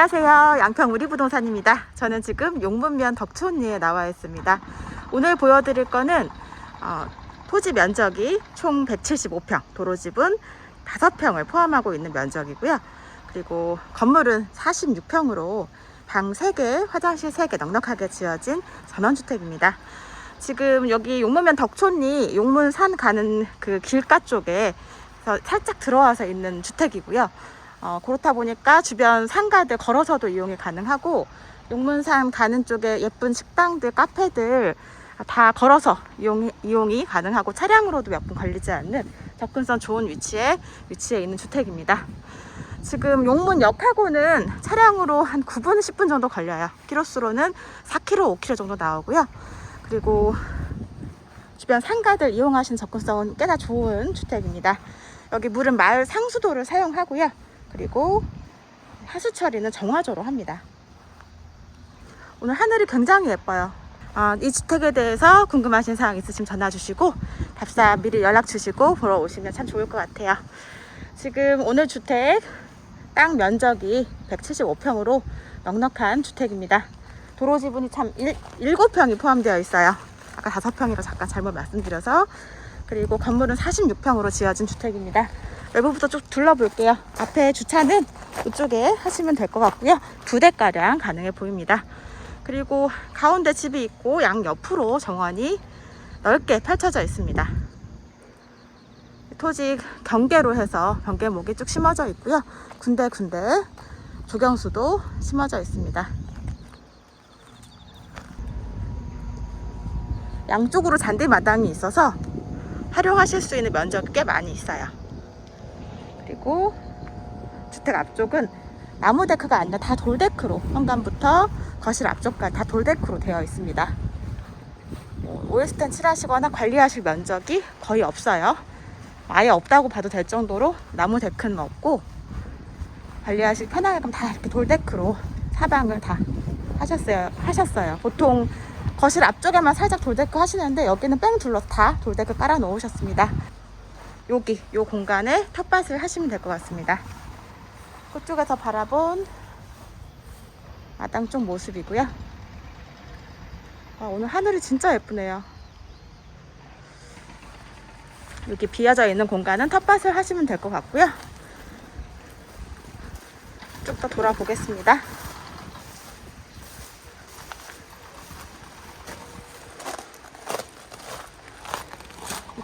안녕하세요. 양평 우리부동산입니다. 저는 지금 용문면 덕촌리에 나와 있습니다. 오늘 보여드릴 거는 어, 토지 면적이 총 175평, 도로집은 5평을 포함하고 있는 면적이고요. 그리고 건물은 46평으로 방 3개, 화장실 3개 넉넉하게 지어진 전원주택입니다. 지금 여기 용문면 덕촌리 용문산 가는 그 길가 쪽에 살짝 들어와서 있는 주택이고요. 어, 그렇다 보니까 주변 상가들 걸어서도 이용이 가능하고 용문산 가는 쪽에 예쁜 식당들, 카페들 다 걸어서 이용, 이용이 가능하고 차량으로도 몇 분 걸리지 않는 접근성 좋은 위치에 위치해 있는 주택입니다. 지금 용문역하고는 차량으로 한 9분, 10분 정도 걸려요. 키로수로는 4km, 5km 정도 나오고요. 그리고 주변 상가들 이용하시는 접근성은 꽤나 좋은 주택입니다. 여기 물은 마을 상수도를 사용하고요. 그리고 하수 처리는 정화조로 합니다. 오늘 하늘이 굉장히 예뻐요. 아, 이 주택에 대해서 궁금하신 사항 있으시면 전화 주시고 답사 미리 연락 주시고 보러 오시면 참 좋을 것 같아요. 지금 오늘 주택 땅 면적이 175평으로 넉넉한 주택입니다. 도로 지분이 참 7, 7평이 포함되어 있어요. 아까 5평이라 잠깐 잘못 말씀드려서 그리고 건물은 46평으로 지어진 주택입니다. 외부부터 쭉 둘러볼게요. 앞에 주차는 이쪽에 하시면 될 것 같고요. 두 대가량 가능해 보입니다. 그리고 가운데 집이 있고 양 옆으로 정원이 넓게 펼쳐져 있습니다. 토지 경계로 해서 경계목이 쭉 심어져 있고요. 군데군데 조경수도 심어져 있습니다. 양쪽으로 잔디 마당이 있어서 활용하실 수 있는 면적이 꽤 많이 있어요. 그리고 주택 앞쪽은 나무 데크가 아니라 다 돌데크로 현관부터 거실 앞쪽까지 다 돌데크로 되어 있습니다. 뭐, 오일스텐 칠하시거나 관리하실 면적이 거의 없어요. 아예 없다고 봐도 될 정도로 나무 데크는 없고 관리하실 편하게끔 다 이렇게 돌데크로 사방을 다 하셨어요. 하셨어요. 보통 거실 앞쪽에만 살짝 돌데크 하시는데 여기는 뺑 둘러서 다 돌데크 깔아 놓으셨습니다. 여기 요 공간에 텃밭을 하시면 될 것 같습니다. 그쪽에서 바라본 마당 쪽 모습이고요. 아, 오늘 하늘이 진짜 예쁘네요. 여기 비어져 있는 공간은 텃밭을 하시면 될 것 같고요. 쭉 더 돌아보겠습니다.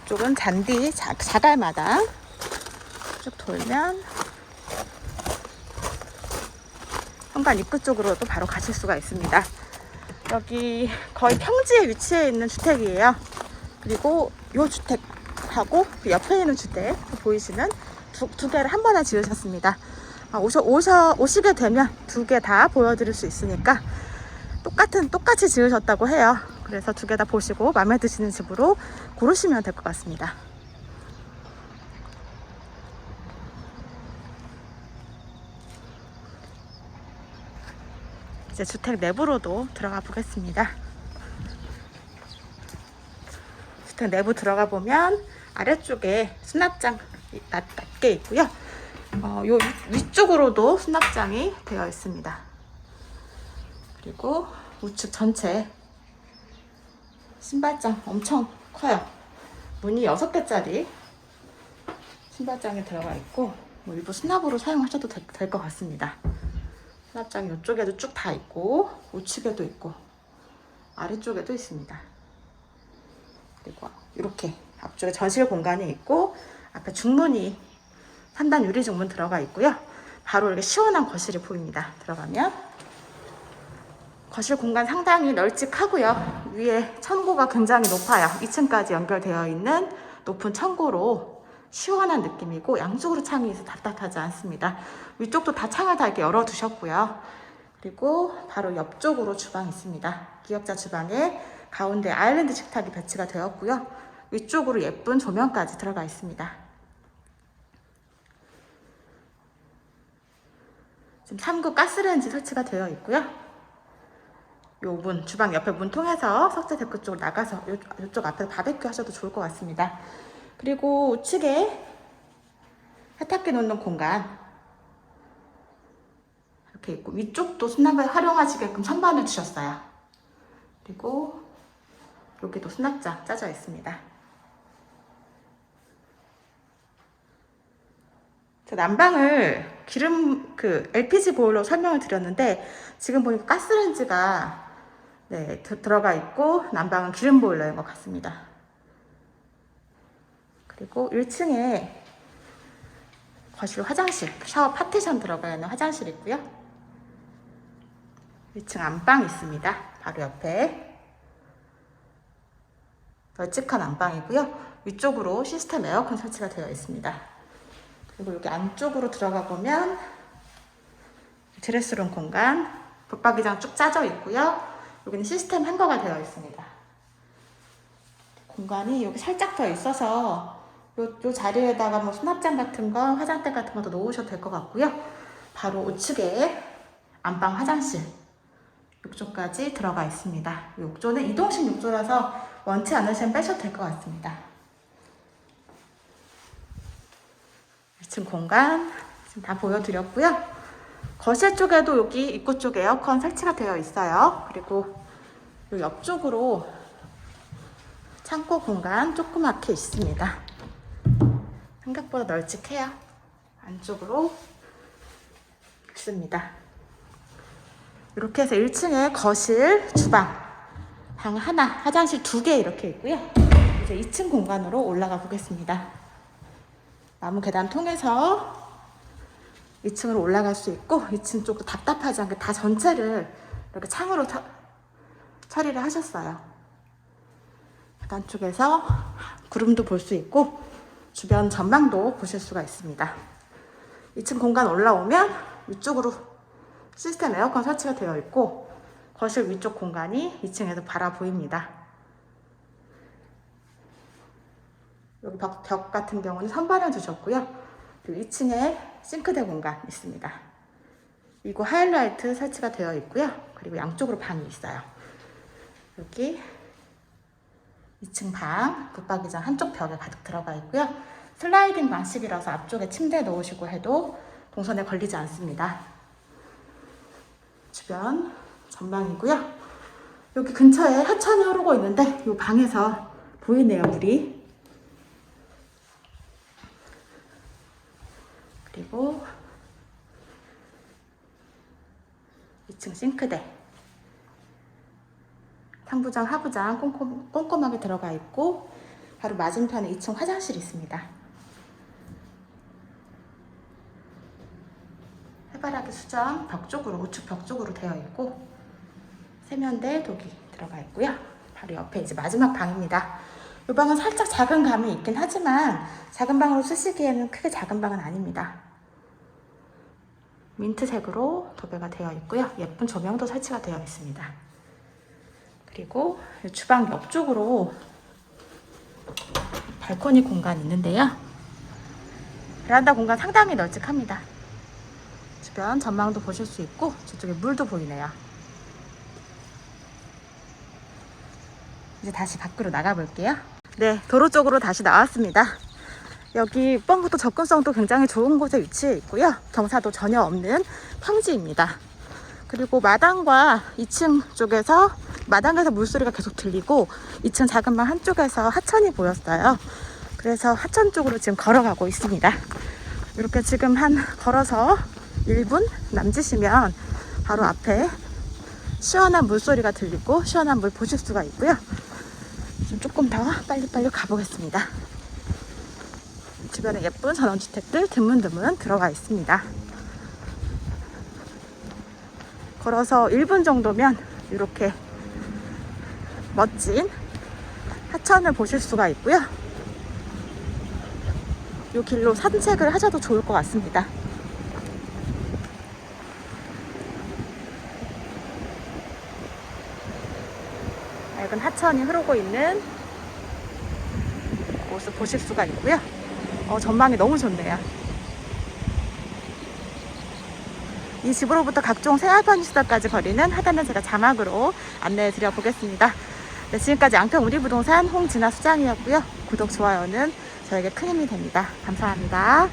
이쪽은 잔디 자, 자갈마당 쭉 돌면 현관 입구 쪽으로도 바로 가실 수가 있습니다. 여기 거의 평지에 위치해 있는 주택이에요. 그리고 이 주택하고 그 옆에 있는 주택 보이시는 두, 두 개를 한 번에 지으셨습니다. 아, 오셔, 오셔, 오시게 되면 두 개 다 보여드릴 수 있으니까 똑같은 똑같이 지으셨다고 해요. 그래서 두 개 다 보시고 마음에 드시는 집으로 고르시면 될 것 같습니다. 이제 주택 내부로도 들어가 보겠습니다. 주택 내부 들어가 보면 아래쪽에 수납장 낮, 낮게 있고요. 어, 요 위쪽으로도 수납장이 되어 있습니다. 그리고 우측 전체 신발장 엄청 커요. 문이 6개짜리 신발장에 들어가 있고 뭐 일부 수납으로 사용하셔도 될 것 같습니다. 수납장이 이쪽에도 쭉 다 있고 우측에도 있고 아래쪽에도 있습니다. 그리고 이렇게 앞쪽에 전실 공간이 있고 앞에 중문이 3단 유리 중문 들어가 있고요. 바로 이렇게 시원한 거실이 보입니다. 들어가면 거실 공간 상당히 널찍하고요. 위에 천고가 굉장히 높아요. 2층까지 연결되어 있는 높은 천고로 시원한 느낌이고 양쪽으로 창이 있어 답답하지 않습니다. 위쪽도 다 창을 다 이렇게 열어두셨고요. 그리고 바로 옆쪽으로 주방이 있습니다. 기역자 주방에 가운데 아일랜드 식탁이 배치가 되었고요. 위쪽으로 예쁜 조명까지 들어가 있습니다. 지금 3구 가스레인지 설치가 되어 있고요. 요 문, 주방 옆에 문 통해서 석재 데크 쪽으로 나가서 요, 요쪽 앞에 바베큐 하셔도 좋을 것 같습니다. 그리고 우측에 세탁기 놓는 공간 이렇게 있고 위쪽도 수납을 활용하시게끔 선반을 주셨어요. 그리고 여기도 수납장 짜져 있습니다. 저 난방을 기름 그 LPG 보일러 설명을 드렸는데 지금 보니까 가스렌지가 네, 드- 들어가 있고 난방은 기름 보일러인 것 같습니다. 그리고 1층에 거실 화장실, 샤워 파티션 들어가 있는 화장실 있고요. 1층 안방 있습니다. 바로 옆에 널찍한 안방이고요. 위쪽으로 시스템 에어컨 설치가 되어 있습니다. 그리고 여기 안쪽으로 들어가 보면 드레스룸 공간, 붙박이장 쭉 짜져 있고요. 여기는 시스템 행거가 되어 있습니다. 공간이 여기 살짝 더 있어서 요, 요 자리에다가 뭐 수납장 같은 거, 화장대 같은 것도 놓으셔도 될 것 같고요. 바로 우측에 안방 화장실 욕조까지 들어가 있습니다. 욕조는 이동식 욕조라서 원치 않으시면 빼셔도 될 것 같습니다. 1층 공간 지금 다 보여드렸고요. 거실 쪽에도 여기 입구 쪽에 에어컨 설치가 되어 있어요. 그리고 요 옆쪽으로 창고 공간 조그맣게 있습니다. 생각보다 널찍해요. 안쪽으로 있습니다. 이렇게 해서 1층에 거실, 주방, 방 하나, 화장실 두 개 이렇게 있고요. 이제 2층 공간으로 올라가 보겠습니다. 나무 계단 통해서 2층으로 올라갈 수 있고 2층 쪽도 답답하지 않게 다 전체를 이렇게 창으로 처, 처리를 하셨어요. 계단 쪽에서 구름도 볼 수 있고 주변 전망도 보실 수가 있습니다. 2층 공간 올라오면 위쪽으로 시스템 에어컨 설치가 되어 있고 거실 위쪽 공간이 2층에서 바라 보입니다. 여기 벽, 벽 같은 경우는 선반을 주셨고요. 그리고 2층에 싱크대 공간 있습니다. 그리고 하이라이트 설치가 되어 있고요. 그리고 양쪽으로 방이 있어요. 여기 2층 방, 붙박이장 한쪽 벽에 가득 들어가 있고요. 슬라이딩 방식이라서 앞쪽에 침대 놓으시고 해도 동선에 걸리지 않습니다. 주변 전망이고요. 여기 근처에 하천이 흐르고 있는데 이 방에서 보이네요, 물이. 그리고 2층 싱크대. 상부장, 하부장 꼼꼼, 꼼꼼하게 들어가 있고 바로 맞은편에 2층 화장실이 있습니다. 해바라기 수정 벽 쪽으로 우측 벽 쪽으로 되어 있고 세면대 독이 들어가 있고요. 바로 옆에 이제 마지막 방입니다. 이 방은 살짝 작은 감이 있긴 하지만 작은 방으로 쓰시기에는 크게 작은 방은 아닙니다. 민트색으로 도배가 되어 있고요. 예쁜 조명도 설치가 되어 있습니다. 그리고 주방 옆쪽으로 발코니 공간 있는데요. 베란다 공간 상당히 널찍합니다. 주변 전망도 보실 수 있고 저쪽에 물도 보이네요. 이제 다시 밖으로 나가 볼게요. 네, 도로 쪽으로 다시 나왔습니다. 여기 6번부터 접근성도 굉장히 좋은 곳에 위치해 있고요. 경사도 전혀 없는 평지입니다. 그리고 마당과 2층 쪽에서 마당에서 물소리가 계속 들리고 2층 작은 방 한쪽에서 하천이 보였어요. 그래서 하천 쪽으로 지금 걸어가고 있습니다. 이렇게 지금 한 걸어서 1분 남짓이면 바로 앞에 시원한 물소리가 들리고 시원한 물 보실 수가 있고요. 좀 조금 더 빨리빨리 가보겠습니다. 주변에 예쁜 전원주택들 드문드문 들어가 있습니다. 걸어서 1분 정도면 이렇게 멋진 하천을 보실 수가 있고요. 이 길로 산책을 하셔도 좋을 것 같습니다. 하천이 흐르고 있는 곳을 보실 수가 있고요. 어, 전망이 너무 좋네요. 이 집으로부터 각종 생활편의시설까지 거리는 하단은 제가 자막으로 안내해 드려 보겠습니다. 네, 지금까지 양평 우리부동산 홍진아 수장이었고요. 구독, 좋아요는 저에게 큰 힘이 됩니다. 감사합니다.